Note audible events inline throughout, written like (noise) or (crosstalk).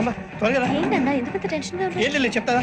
రమ్మా త్వరగా. ఏంటన్నా ఎందుకంత టెన్షన్ ఏం లేదు చెప్తాదా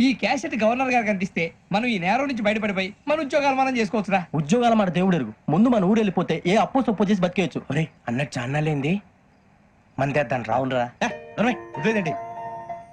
ఈ క్యాసెట్ గవర్నర్ గారికి అందిస్తే మనం ఈ నేరం నుంచి బయటపడిపోయి మన ఉద్యోగాలు మనం చేసుకోవచ్చురా. ఉద్యోగాల మాట దేవుడు ఎరుగు. ముందు మన ఊరు వెళ్ళిపోతే ఏ అప్పు సొప్పు చేసి బతికేయచ్చు. ఒరే అన్నట్టు చాన్నాలేంది? మందేద్దాం రా అవునరా వదిలేదండి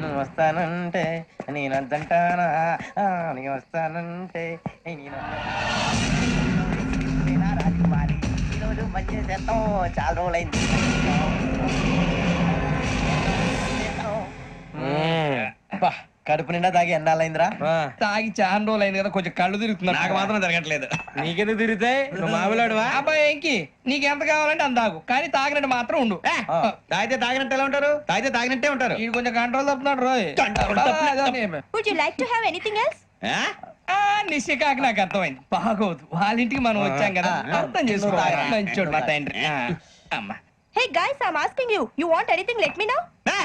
నువ్వు వస్తానంటే నేను అద్దంటానా నేను వస్తానంటే నేను నేనా రాజకుమారి ఈరోజు మంచి చేస్తాం. చాలా రోజులైంది. బా, కడుపు నిండా తాగి ఎండాలైందిరా తాగి చాలా రోజులు అయింది కదా కొంచెం కళ్ళు తిరుగుతున్నారు. నాకు మాత్రం జరగట్లేదు నీకెందుకు తిరుగుతాయి నువ్వు మామిలాడువా? అబ్బాయి ఏంకి నీకు ఎంత కావాలంటే అంత తాగు. కానీ తాగినట్టు మాత్రం ఉండు. తాగితే తాగినట్టు ఎలా ఉంటారు? తాగితే తాగినట్టే ఉంటారు. వీడు కొంచెం కంట్రోల్ తప్పుతున్నాడు రోయ్. Would you like to have anything else ఆ? నిశ్చికాకి నాకు అర్థమైంది. బాగోదు. వాళ్ళ ఇంటికి మనం వచ్చాం కదా. అర్థం చేసుకోవాలి మంచోడు మా తండ్రి. అమ్మా. Hey guys I asking you you want anything let me know ఆ?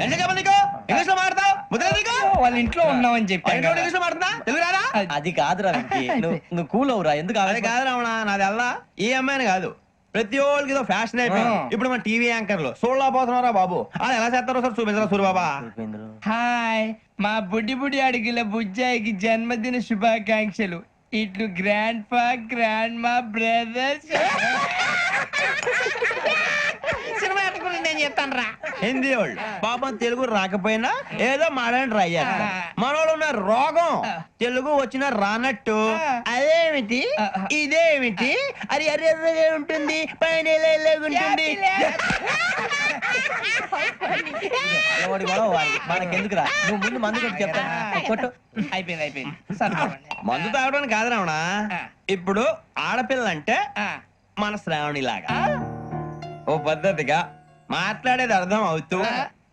ఎంత చెప్పాలి నీకు? ఇంగ్లీష్లో మాడతావు ముద్ర నీకు వాళ్ళ ఇంట్లో ఉన్నామని చెప్పాను పైన ఇంగ్లీష్లో మాడుతున్నా తెలుగు రాదా? అది కాదురా వెంకీ. (laughs) నువ్వు నువ్వు కూల్ అవురా ఎందుకు అదే కాదు రావణ నాది అల్లా. ఈ అమ్మాయిని కాదు. ప్రతి ఒక్కరికి ఏదో ఫ్యాషన్ అయిపోయింది. ఇప్పుడు మన టీవీ యాంకర్లు. సోళ్ళ పోతున్నారా బాబు. అది ఎలా చేస్తారో సార్ చూపించరా సూరిబాబా? ఆవేశం హాయ్. మా బుడ్డి బుడి అడిగిల బుజ్జాయికి జన్మదిన శుభాకాంక్షలు. ఇట్లు గ్రాండ్ ఫా గ్రాండ్ మా బ్రదర్స్ నేను చెప్తాను రా హిందీ వాళ్ళు. పాపం తెలుగు రాకపోయినా ఏదో మాడని ట్రై చేస్తారు. మనోళ్ళు ఉన్న రోగం తెలుగు వచ్చిన రానట్టు. అదేమిటి? ఇదేమిటి? అది ఎర్రగా ఉంటుంది. పైన ఉంటుంది. వాడిది. మనకెందుకురా? నువ్వు ముందు మందు కొట్టి చెప్తాను కొట్టు. అయిపోయింది అయిపోయింది. మందు తాగడానికి కాదు రావణ. ఇప్పుడు ఆడపిల్ల అంటే మన శ్రావణి లాగా ఓ పద్ధతిగా మాట్లాడేది అర్థం అవుతూ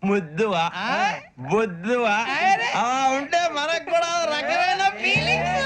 ముద్దువా బొద్దువా అలా ఉంటే మనకు కూడా రకమైన ఫీలింగ్స్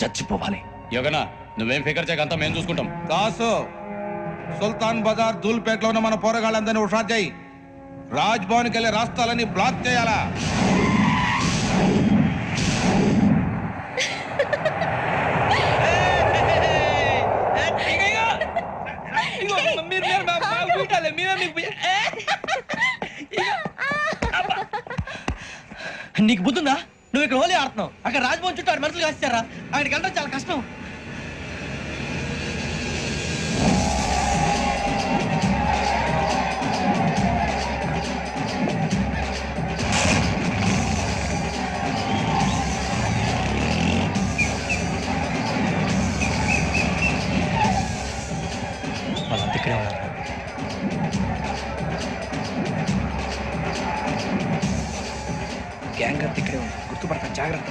చచ్చిపోవాలి. యోగనా నువ్వేం ఫికర్ చేయకంతా మేము చూసుకుంటాం. దాసు సుల్తాన్ బజార్ ధూల్పేటలో ఉన్న మన పోరగాళ్ళందరినీ హుషారు చేయి. రాజ్ భవన్కి వెళ్ళే రాష్ట్రాలని బ్లాక్ చేయాలా! నీకు బుద్ధుందా? నువ్వు ఇక్కడ హోలీ ఆడుతున్నావు. అక్కడ రాజభవన్ చుట్టూ ఆడు మనుషులు కాస్తారా అక్కడికి వెళ్ళడం చాలా కష్టం. గ్యాంగ్ అంతా ఇక్కడే ఉంది. గుర్తుపడతాను. జాగ్రత్త.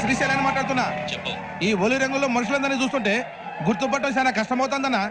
శ్రీశైలాన్ని మాట్లాడుతున్నా. చెప్పు. ఈ ఒలి రంగులో మనుషులందరినీ చూస్తుంటే గుర్తుపట్టడం చాలా కష్టమవుతుందన్నా.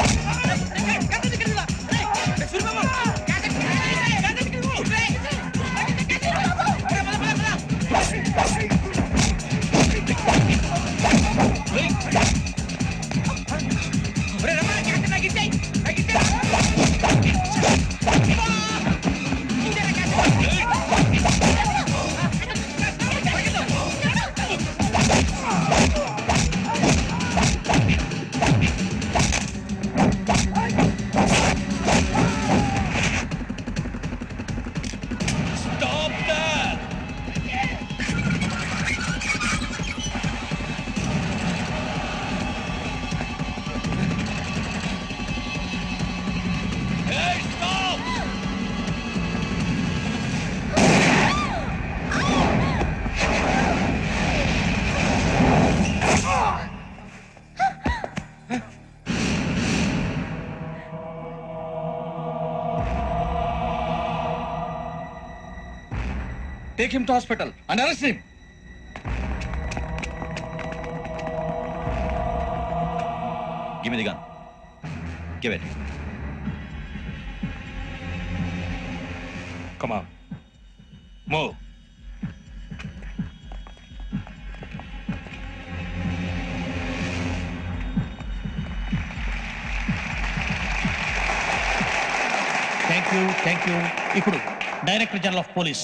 Take him to hospital. And arrest him give me the gun give it come on move thank you thank you ఇప్పుడు director general of police